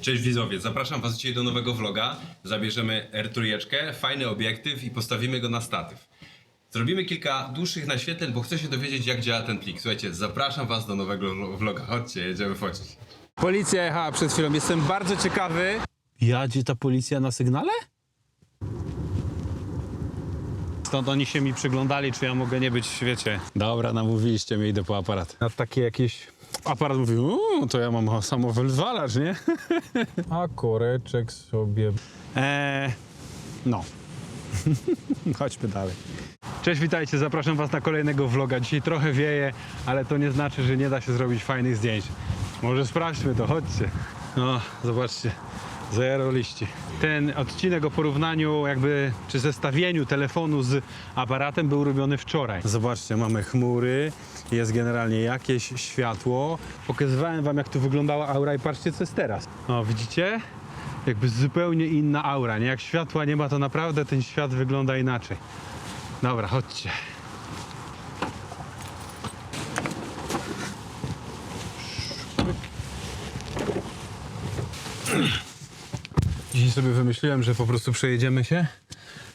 Cześć widzowie, zapraszam was dzisiaj do nowego vloga. Zabierzemy R3, fajny obiektyw i postawimy go na statyw. Zrobimy kilka dłuższych naświetleń, bo chcę się dowiedzieć jak działa ten plik. Słuchajcie, zapraszam was do nowego vlo- vloga. Chodźcie, jedziemy focić. Policja jechała przed chwilą. Jestem bardzo ciekawy. Jadzie ta policja na sygnale? Stąd oni się mi przyglądali, czy ja mogę nie być w świecie. Dobra, namówiliście mnie, idę po aparat. Na takie jakieś... Aparat mówi, uuu, to ja mam samowylwalacz, nie? A koreczek sobie. Eee, no. Chodźmy dalej. Cześć, witajcie, zapraszam was na kolejnego vloga. Dzisiaj trochę wieje, ale to nie znaczy, że nie da się zrobić fajnych zdjęć. Może sprawdźmy to, chodźcie. No, zobaczcie, zero liści. Ten odcinek o porównaniu jakby, czy zestawieniu telefonu z aparatem był robiony wczoraj. Zobaczcie, mamy chmury, jest generalnie jakieś światło. Pokazywałem wam, jak tu wyglądała aura i patrzcie, co jest teraz. O, widzicie? jakby zupełnie inna aura, nie? Jak światła nie ma, to naprawdę ten świat wygląda inaczej. Dobra, chodźcie. Dzisiaj sobie wymyśliłem, że po prostu przejedziemy się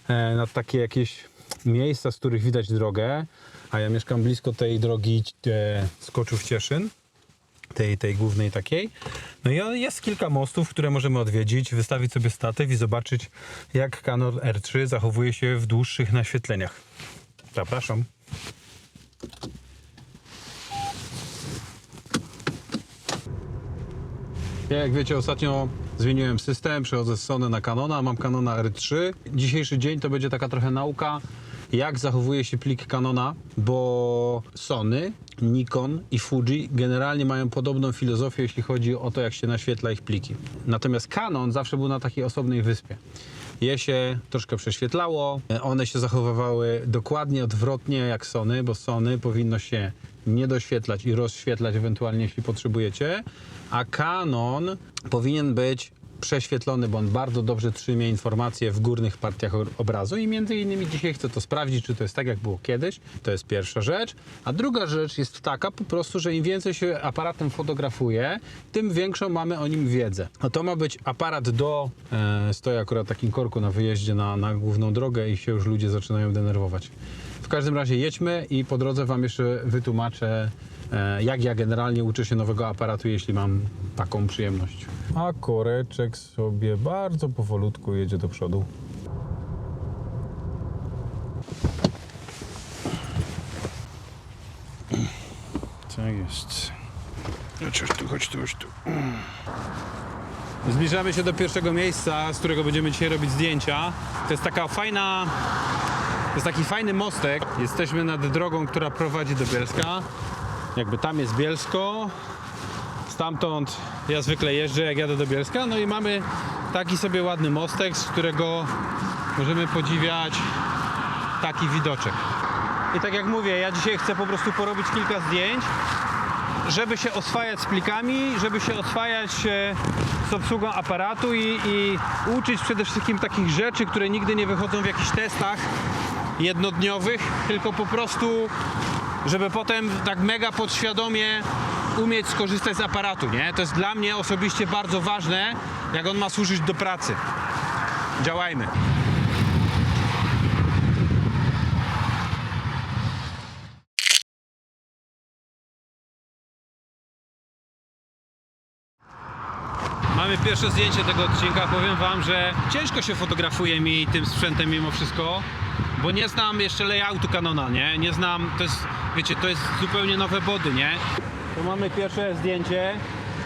e, na takie jakieś miejsca, z których widać drogę, a ja mieszkam blisko tej drogi e, Skoczów Cieszyn tej, tej głównej takiej. No i jest kilka mostów, które możemy odwiedzić, wystawić sobie statyw i zobaczyć, jak Canon R3 zachowuje się w dłuższych naświetleniach. Zapraszam. Ja, jak wiecie, ostatnio zmieniłem system, przechodzę z Sony na Canona, mam Canona R3. Dzisiejszy dzień to będzie taka trochę nauka, jak zachowuje się plik Canona, bo Sony, Nikon i Fuji generalnie mają podobną filozofię, jeśli chodzi o to, jak się naświetla ich pliki. Natomiast Canon zawsze był na takiej osobnej wyspie. Je się troszkę prześwietlało, one się zachowywały dokładnie odwrotnie jak Sony, bo Sony powinno się nie doświetlać i rozświetlać ewentualnie, jeśli potrzebujecie, a Canon powinien być prześwietlony, bo on bardzo dobrze trzymie informacje w górnych partiach obrazu i między innymi dzisiaj chcę to sprawdzić, czy to jest tak, jak było kiedyś. To jest pierwsza rzecz. A druga rzecz jest taka po prostu, że im więcej się aparatem fotografuje, tym większą mamy o nim wiedzę. A to ma być aparat do... E, stoję akurat w takim korku na wyjeździe na, na główną drogę i się już ludzie zaczynają denerwować. W każdym razie jedźmy i po drodze Wam jeszcze wytłumaczę, jak ja generalnie uczę się nowego aparatu, jeśli mam taką przyjemność. A koreczek sobie bardzo powolutku jedzie do przodu. Tak jest. Chodź tu, chodź tu, chodź tu. Zbliżamy się do pierwszego miejsca, z którego będziemy dzisiaj robić zdjęcia. To jest taka fajna... To jest taki fajny mostek. Jesteśmy nad drogą, która prowadzi do Bielska. Jakby tam jest Bielsko. Stamtąd ja zwykle jeżdżę, jak jadę do Bielska. No i mamy taki sobie ładny mostek, z którego możemy podziwiać taki widoczek. I tak jak mówię, ja dzisiaj chcę po prostu porobić kilka zdjęć, żeby się oswajać z plikami, żeby się oswajać e, z obsługą aparatu i, i uczyć przede wszystkim takich rzeczy, które nigdy nie wychodzą w jakichś testach jednodniowych, tylko po prostu, żeby potem tak mega podświadomie umieć skorzystać z aparatu, nie? To jest dla mnie osobiście bardzo ważne, jak on ma służyć do pracy. Działajmy. Mamy pierwsze zdjęcie tego odcinka. Powiem Wam, że ciężko się fotografuje mi tym sprzętem mimo wszystko, bo nie znam jeszcze layoutu Canona, nie? Nie znam, to jest, wiecie, to jest zupełnie nowe body, nie? Tu mamy pierwsze zdjęcie.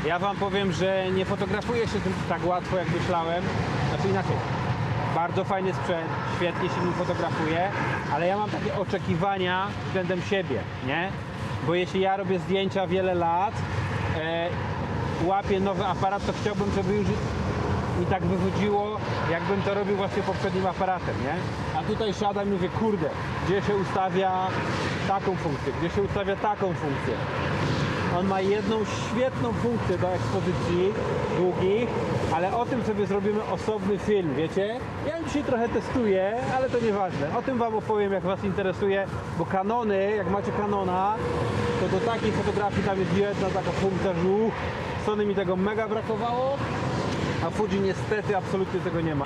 Ja Wam powiem, że nie fotografuję się tym tak łatwo, jak myślałem. Znaczy inaczej. Bardzo fajny sprzęt, świetnie się nim fotografuje, ale ja mam takie oczekiwania względem siebie, nie? Bo jeśli ja robię zdjęcia wiele lat, e, łapię nowy aparat, to chciałbym, żeby już mi tak wychodziło, jakbym to robił właśnie poprzednim aparatem, nie? A tutaj siadam i mówię, kurde, gdzie się ustawia taką funkcję, gdzie się ustawia taką funkcję. On ma jedną świetną funkcję do ekspozycji długich, ale o tym sobie zrobimy osobny film, wiecie? Ja dzisiaj trochę testuję, ale to nieważne. O tym Wam opowiem, jak Was interesuje, bo kanony, jak macie kanona, to do takiej fotografii tam jest jedna taka funkcja, że uch, Sony mi tego mega brakowało, a Fuji niestety absolutnie tego nie ma.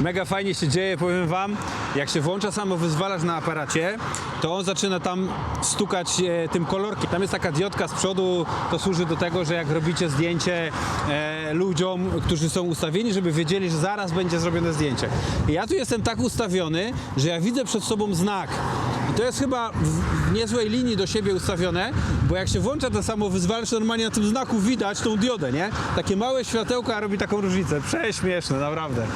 Mega fajnie się dzieje, powiem wam. Jak się włącza samowyzwalacz na aparacie, to on zaczyna tam stukać e, tym kolorkiem. Tam jest taka diodka z przodu, to służy do tego, że jak robicie zdjęcie e, ludziom, którzy są ustawieni, żeby wiedzieli, że zaraz będzie zrobione zdjęcie. I ja tu jestem tak ustawiony, że ja widzę przed sobą znak. I to jest chyba w, niezłej linii do siebie ustawione, bo jak się włącza ten samowyzwalacz, to normalnie na tym znaku widać tą diodę, nie? Takie małe światełko, a robi taką różnicę. Prześmieszne, naprawdę.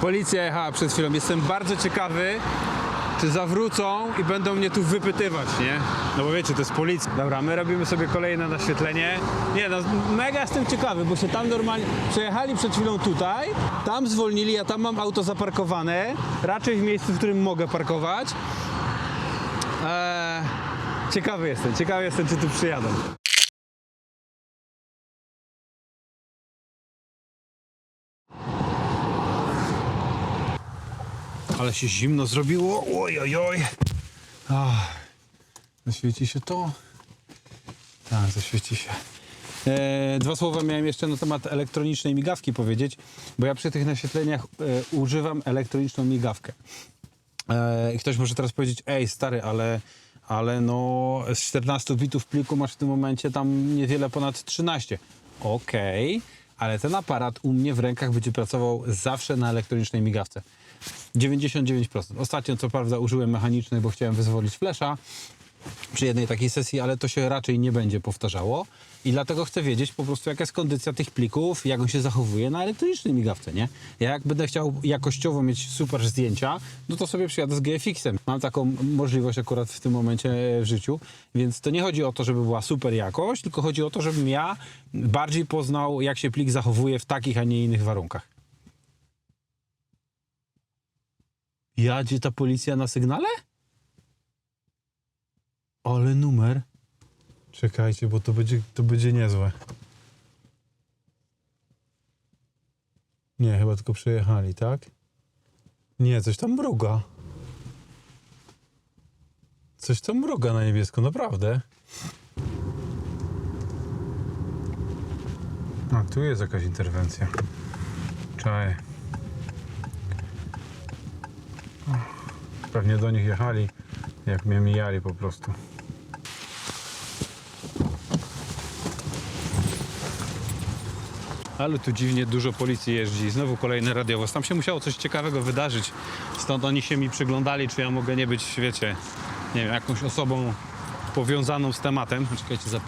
Policja jechała przed chwilą. Jestem bardzo ciekawy, czy zawrócą i będą mnie tu wypytywać, nie? No bo wiecie, to jest policja. Dobra, my robimy sobie kolejne naświetlenie. Nie no, mega jestem ciekawy, bo się tam normalnie... Przejechali przed chwilą tutaj, tam zwolnili, ja tam mam auto zaparkowane, raczej w miejscu, w którym mogę parkować. Eee, ciekawy jestem, ciekawy jestem, czy tu przyjadą. Ale się zimno zrobiło. Oj, oj, oj. Ach, zaświeci się to. Tak, zaświeci się. E, dwa słowa miałem jeszcze na temat elektronicznej migawki powiedzieć, bo ja przy tych naświetleniach e, używam elektroniczną migawkę. E, ktoś może teraz powiedzieć, ej stary, ale, ale no z 14 bitów pliku masz w tym momencie tam niewiele ponad 13. Okej, ale ten aparat u mnie w rękach będzie pracował zawsze na elektronicznej migawce. 99%. Ostatnio co prawda użyłem mechanicznej, bo chciałem wyzwolić flesza przy jednej takiej sesji, ale to się raczej nie będzie powtarzało i dlatego chcę wiedzieć po prostu jaka jest kondycja tych plików, jak on się zachowuje na elektronicznej migawce, nie? Ja jak będę chciał jakościowo mieć super zdjęcia, no to sobie przyjadę z GFX-em. Mam taką możliwość akurat w tym momencie w życiu, więc to nie chodzi o to, żeby była super jakość, tylko chodzi o to, żebym ja bardziej poznał jak się plik zachowuje w takich, a nie innych warunkach. Jadzie ta policja na sygnale? Ale numer. Czekajcie, bo to będzie, to będzie niezłe. Nie, chyba tylko przejechali, tak? Nie, coś tam mruga. Coś tam mruga na niebiesko, naprawdę. A, tu jest jakaś interwencja. Czaj. Pewnie do nich jechali, jak mnie mijali po prostu. Ale tu dziwnie dużo policji jeździ. Znowu kolejny radiowóz. Tam się musiało coś ciekawego wydarzyć. Stąd oni się mi przyglądali, czy ja mogę nie być, wiecie, nie wiem, jakąś osobą powiązaną z tematem. Czekajcie, za,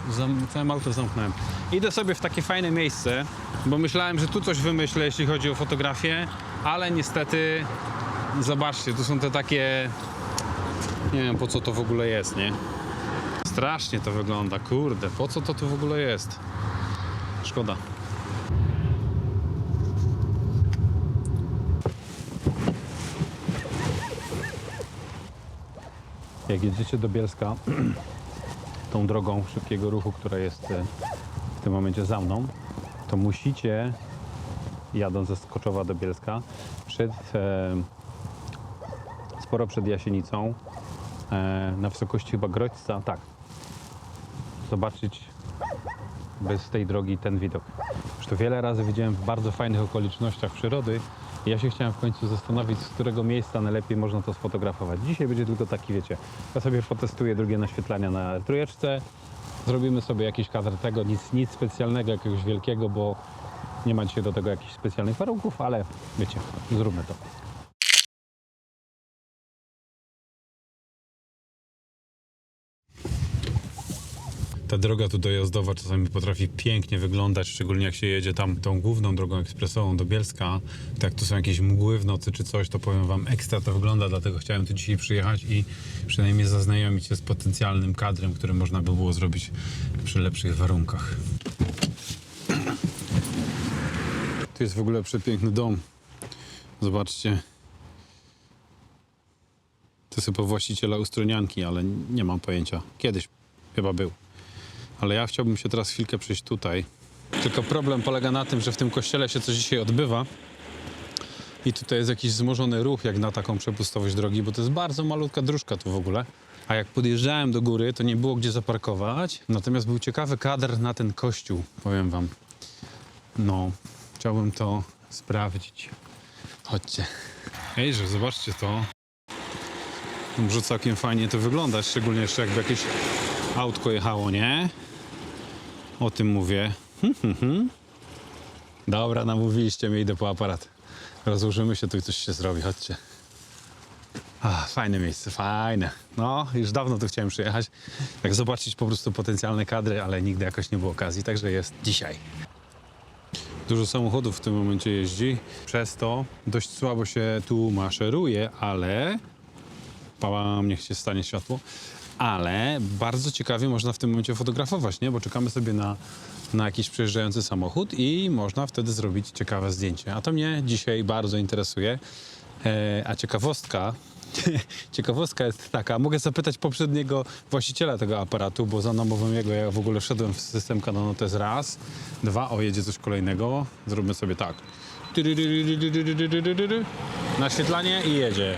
całe auto zamknąłem. Idę sobie w takie fajne miejsce, bo myślałem, że tu coś wymyślę, jeśli chodzi o fotografię, ale niestety, zobaczcie, tu są te takie, nie wiem po co to w ogóle jest, nie? Strasznie to wygląda, kurde, po co to tu w ogóle jest? Szkoda. Jak jedziecie do Bielska tą drogą szybkiego ruchu, która jest e, w tym momencie za mną, to musicie, jadąc ze Skoczowa do Bielska, przed, e, sporo przed Jasienicą, e, na wysokości chyba Grodźca, tak, zobaczyć bez tej drogi ten widok. Już to wiele razy widziałem w bardzo fajnych okolicznościach przyrody ja się chciałem w końcu zastanowić, z którego miejsca najlepiej można to sfotografować. Dzisiaj będzie tylko taki, wiecie, ja sobie potestuję drugie naświetlania na trójeczce, zrobimy sobie jakiś kadr tego, nic, nic specjalnego, jakiegoś wielkiego, bo nie ma dzisiaj do tego jakichś specjalnych warunków, ale wiecie, zróbmy to. Ta droga tu dojazdowa czasami potrafi pięknie wyglądać, szczególnie jak się jedzie tam tą główną drogą ekspresową do Bielska. Tak tu są jakieś mgły w nocy czy coś, to powiem wam, ekstra to wygląda, dlatego chciałem tu dzisiaj przyjechać i przynajmniej zaznajomić się z potencjalnym kadrem, który można by było zrobić przy lepszych warunkach. Tu jest w ogóle przepiękny dom. Zobaczcie. To jest chyba właściciela ustronianki, ale nie mam pojęcia. Kiedyś chyba był. Ale ja chciałbym się teraz chwilkę przejść tutaj. Tylko problem polega na tym, że w tym kościele się coś dzisiaj odbywa. I tutaj jest jakiś wzmożony ruch, jak na taką przepustowość drogi, bo to jest bardzo malutka dróżka tu w ogóle. A jak podjeżdżałem do góry, to nie było gdzie zaparkować. Natomiast był ciekawy kadr na ten kościół, powiem wam. No, chciałbym to sprawdzić. Chodźcie. Ejże, zobaczcie to. Może całkiem fajnie to wygląda, szczególnie jeszcze jakby jakieś autko jechało, nie? O tym mówię. Hmm, hmm, hmm. Dobra, namówiliście mnie, idę po aparat. Rozłożymy się tu i coś się zrobi, chodźcie. A, fajne miejsce, fajne. No, już dawno tu chciałem przyjechać, tak zobaczyć po prostu potencjalne kadry, ale nigdy jakoś nie było okazji, także jest dzisiaj. Dużo samochodów w tym momencie jeździ, przez to dość słabo się tu maszeruje, ale pałam, niech się stanie światło. Ale bardzo ciekawie można w tym momencie fotografować, nie? Bo czekamy sobie na, na jakiś przejeżdżający samochód i można wtedy zrobić ciekawe zdjęcie. A to mnie dzisiaj bardzo interesuje. E, a ciekawostka, ciekawostka jest taka, mogę zapytać poprzedniego właściciela tego aparatu, bo za namową jego ja w ogóle wszedłem w system Canonu, to jest raz. Dwa, o jedzie coś kolejnego. Zróbmy sobie tak. Naświetlanie i jedzie.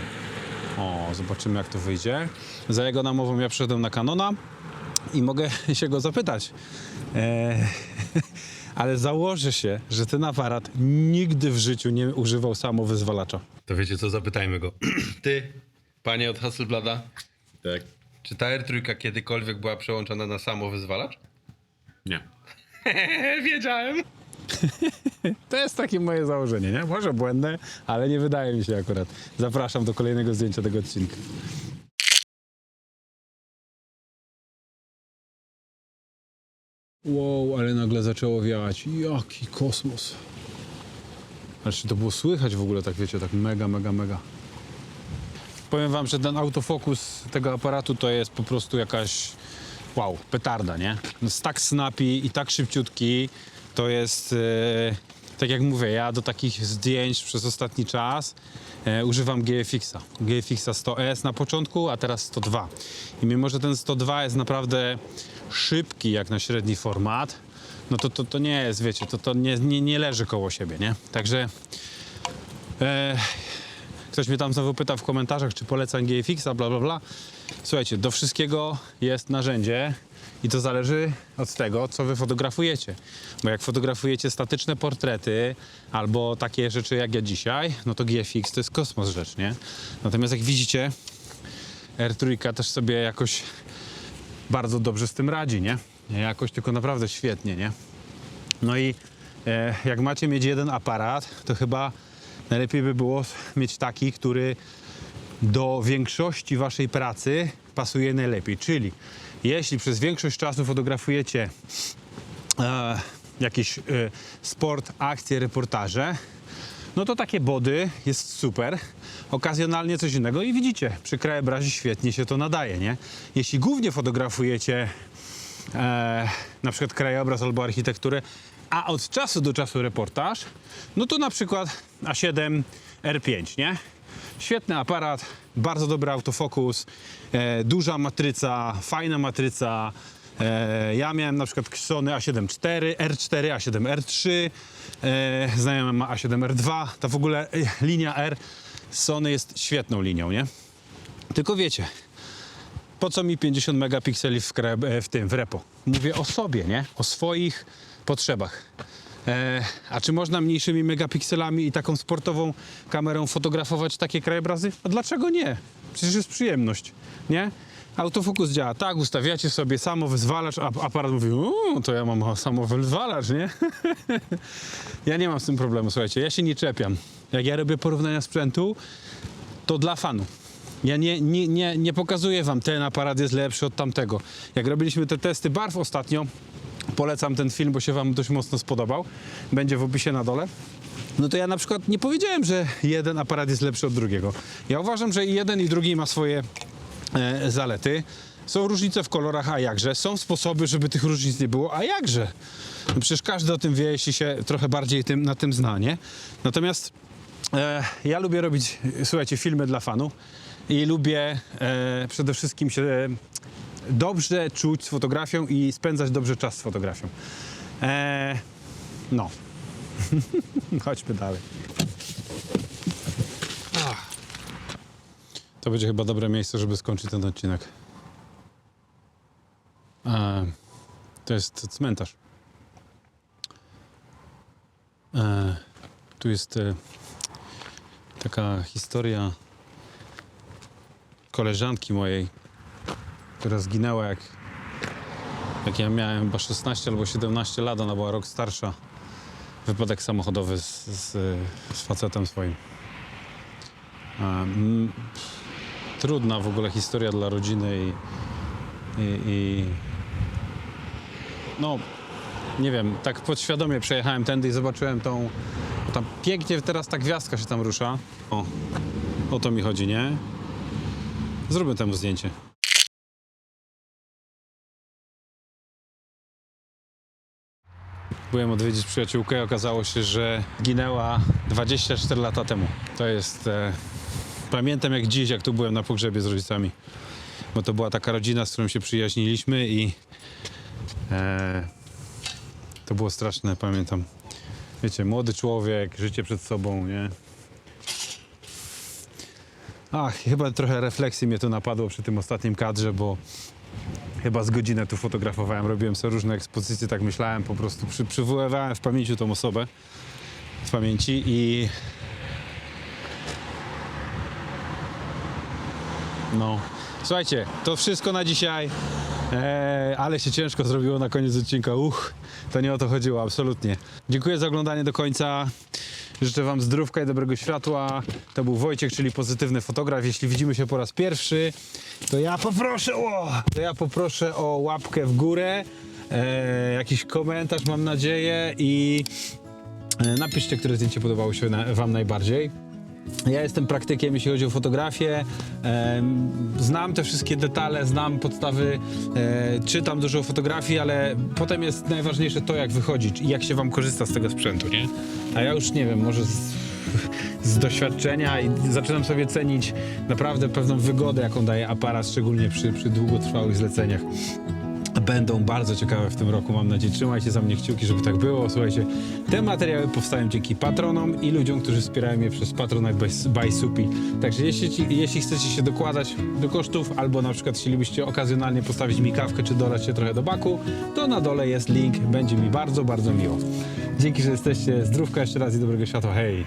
O, zobaczymy jak to wyjdzie. Za jego namową ja przyszedłem na Canona i mogę się go zapytać. Eee, ale założę się, że ten aparat nigdy w życiu nie używał samowyzwalacza. To wiecie co, zapytajmy go. Ty, panie od Hasselblada, Tak. czy ta R3 kiedykolwiek była przełączona na samowyzwalacz? Nie. Wiedziałem. To jest takie moje założenie, nie? Może błędne, ale nie wydaje mi się akurat. Zapraszam do kolejnego zdjęcia tego odcinka. Wow, ale nagle zaczęło wiać. Jaki kosmos. Ale czy to było słychać w ogóle, tak wiecie, tak mega, mega, mega. Powiem wam, że ten autofokus tego aparatu to jest po prostu jakaś wow, petarda, nie? Jest tak snappy i tak szybciutki. To jest, e, tak jak mówię, ja do takich zdjęć przez ostatni czas e, używam GFX-a. GFX-a 100S na początku, a teraz 102. I mimo, że ten 102 jest naprawdę szybki jak na średni format, no to to, to nie jest, wiecie, to, to nie, nie, nie leży koło siebie, nie? Także e, Ktoś mnie tam znowu pyta w komentarzach, czy polecam GFX-a, bla, bla, bla. Słuchajcie, do wszystkiego jest narzędzie i to zależy od tego, co wy fotografujecie. Bo jak fotografujecie statyczne portrety albo takie rzeczy jak ja dzisiaj, no to GFX to jest kosmos rzecz, nie? Natomiast jak widzicie, R3 też sobie jakoś bardzo dobrze z tym radzi, nie? Jakoś, tylko naprawdę świetnie, nie? No i e, jak macie mieć jeden aparat, to chyba najlepiej by było mieć taki, który do większości waszej pracy pasuje najlepiej. Czyli jeśli przez większość czasu fotografujecie e, jakiś e, sport, akcje, reportaże, no to takie body jest super. Okazjonalnie coś innego i widzicie, przy krajobrazie świetnie się to nadaje, nie? Jeśli głównie fotografujecie e, na przykład krajobraz albo architekturę, a od czasu do czasu reportaż, no to na przykład A7 R5, nie? Świetny aparat, bardzo dobry autofokus, e, duża matryca, fajna matryca. E, ja miałem na przykład Sony A7 IV, R4, A7 R3, e, znajomy ma A7 R2. Ta w ogóle e, linia R Sony jest świetną linią, nie? Tylko wiecie, po co mi 50 megapikseli w, w tym, w repo? Mówię o sobie, nie? O swoich potrzebach. E, a czy można mniejszymi megapikselami i taką sportową kamerą fotografować takie krajobrazy? A dlaczego nie? Przecież jest przyjemność, nie? Autofokus działa tak, ustawiacie sobie samowyzwalacz, a aparat mówi, to ja mam samowyzwalacz, nie? ja nie mam z tym problemu, słuchajcie, ja się nie czepiam. Jak ja robię porównania sprzętu, to dla fanu. Ja nie, nie, nie, nie pokazuję wam, ten aparat jest lepszy od tamtego. Jak robiliśmy te testy barw ostatnio, polecam ten film, bo się wam dość mocno spodobał. Będzie w opisie na dole. No to ja na przykład nie powiedziałem, że jeden aparat jest lepszy od drugiego. Ja uważam, że jeden i drugi ma swoje e, zalety. Są różnice w kolorach, a jakże. Są sposoby, żeby tych różnic nie było, a jakże. No przecież każdy o tym wie, jeśli się trochę bardziej tym, na tym zna, nie? Natomiast e, ja lubię robić, słuchajcie, filmy dla fanów i lubię e, przede wszystkim się dobrze czuć z fotografią i spędzać dobrze czas z fotografią. E, No. Chodźmy dalej. To będzie chyba dobre miejsce, żeby skończyć ten odcinek. E, to jest cmentarz. E, tu jest e, taka historia koleżanki mojej, która zginęła jak, jak ja miałem chyba 16 albo 17 lat, ona była rok starsza. Wypadek samochodowy z, z, z facetem swoim. Mm, trudna w ogóle historia dla rodziny i, i, i no nie wiem, tak podświadomie przejechałem tędy i zobaczyłem tą, tam pięknie teraz ta gwiazdka się tam rusza. O, o to mi chodzi, nie? Zróbmy temu zdjęcie. Byłem odwiedzić przyjaciółkę i okazało się, że ginęła 24 lata temu. To jest... E, pamiętam jak dziś, jak tu byłem na pogrzebie z rodzicami. Bo to była taka rodzina, z którą się przyjaźniliśmy i... E, to było straszne, pamiętam. Wiecie, młody człowiek, życie przed sobą, nie? Ach, chyba trochę refleksji mnie tu napadło przy tym ostatnim kadrze, bo chyba z godzinę tu fotografowałem, robiłem sobie różne ekspozycje, tak myślałem, po prostu przy, przywoływałem w pamięci tą osobę, z pamięci i no, słuchajcie, to wszystko na dzisiaj, eee, ale się ciężko zrobiło na koniec odcinka, uch, to nie o to chodziło, absolutnie. Dziękuję za oglądanie do końca. Życzę Wam zdrówka i dobrego światła. To był Wojciech, czyli pozytywny fotograf. Jeśli widzimy się po raz pierwszy, to ja poproszę o, to ja poproszę o łapkę w górę, e, jakiś komentarz mam nadzieję i e, napiszcie, które zdjęcie podobało się na, Wam najbardziej. Ja jestem praktykiem, jeśli chodzi o fotografię. Znam te wszystkie detale, znam podstawy, e, czytam dużo o fotografii, ale potem jest najważniejsze to, jak wychodzi i jak się wam korzysta z tego sprzętu, nie? A ja już nie wiem, może z, z doświadczenia i zaczynam sobie cenić naprawdę pewną wygodę, jaką daje aparat, szczególnie przy, przy długotrwałych zleceniach będą bardzo ciekawe w tym roku, mam nadzieję. Trzymajcie za mnie kciuki, żeby tak było. Słuchajcie, te materiały powstają dzięki patronom i ludziom, którzy wspierają mnie przez Patronite by, by Supi. Także jeśli, jeśli chcecie się dokładać do kosztów, albo na przykład chcielibyście okazjonalnie postawić mi kawkę, czy dolać się trochę do baku, to na dole jest link. Będzie mi bardzo, bardzo miło. Dzięki, że jesteście. Zdrówka jeszcze raz i dobrego światła. Hej!